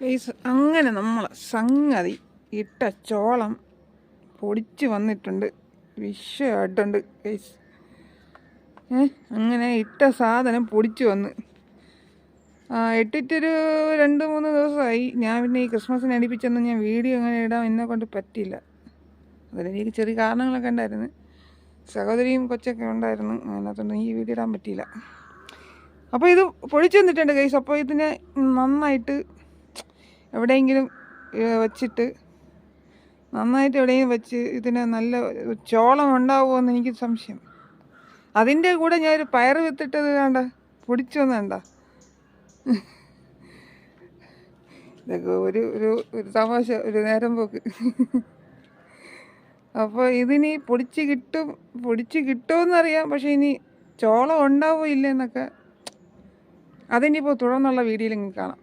Guys അങ്ങനെ നമ്മൾ സംഗതി ഇട്ട ചോളം പൊടിച്ച് വന്നിട്ടുണ്ട്. വിഷയമായിട്ടുണ്ട് ഗൈസ് അങ്ങനെ ഇട്ട സാധനം പൊടിച്ച് വന്ന്. ഇട്ടിട്ടൊരു രണ്ട് മൂന്ന് ദിവസമായി. ഞാൻ പിന്നെ ഈ ക്രിസ്മസിന് അടുപ്പിച്ചൊന്നും ഞാൻ വീഡിയോ അങ്ങനെ ഇടാൻ എന്നെ കൊണ്ട് പറ്റിയില്ല. അതിലെനിക്ക് ചെറിയ കാരണങ്ങളൊക്കെ ഉണ്ടായിരുന്നു. സഹോദരിയും കൊച്ചൊക്കെ ഉണ്ടായിരുന്നു. അതിനകത്തൊന്നും ഈ വീഡിയോ ഇടാൻ പറ്റിയില്ല. അപ്പോൾ ഇത് പൊടിച്ചു വന്നിട്ടുണ്ട് ഗൈസ് അപ്പോൾ ഇതിനെ നന്നായിട്ട് എവിടെയെങ്കിലും വെച്ചിട്ട് നന്നായിട്ട് എവിടെയെങ്കിലും വെച്ച് ഇതിന് നല്ല ചോളം ഉണ്ടാവുമോ എനിക്ക് സംശയം. അതിന്റെ കൂടെ ഞാനൊരു പയർ വിത്തിട്ടത് കണ്ട പൊടിച്ചു വേണ്ട ഇതൊക്കെ ഒരു ഒരു ഒരു തമാശ ഒരു നേരം പോക്ക്. അപ്പോൾ ഇതിനി പൊടിച്ച് കിട്ടും പൊടിച്ച് കിട്ടുമെന്നറിയാം പക്ഷേ ഇനി ചോളം ഉണ്ടാവുമോ ഇല്ലെന്നൊക്കെ അതിനിപ്പോൾ തുടർന്നുള്ള വീഡിയോയിൽ കാണാം.